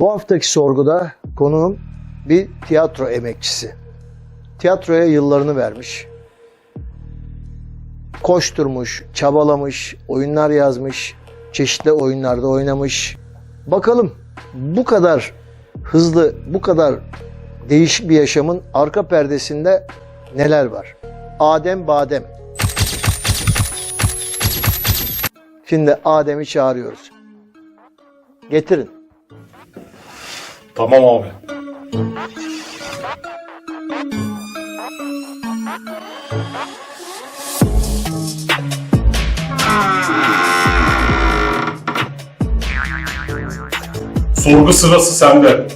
Bu haftaki sorguda konuğum bir tiyatro emekçisi. Tiyatroya yıllarını vermiş. Koşturmuş, çabalamış, oyunlar yazmış, çeşitli oyunlarda oynamış. Bakalım bu kadar hızlı, bu kadar değişik bir yaşamın arka perdesinde neler var? Adem Badem. Şimdi Adem'i çağırıyoruz. Getirin. Tamam abi. Sorgu sırası sende.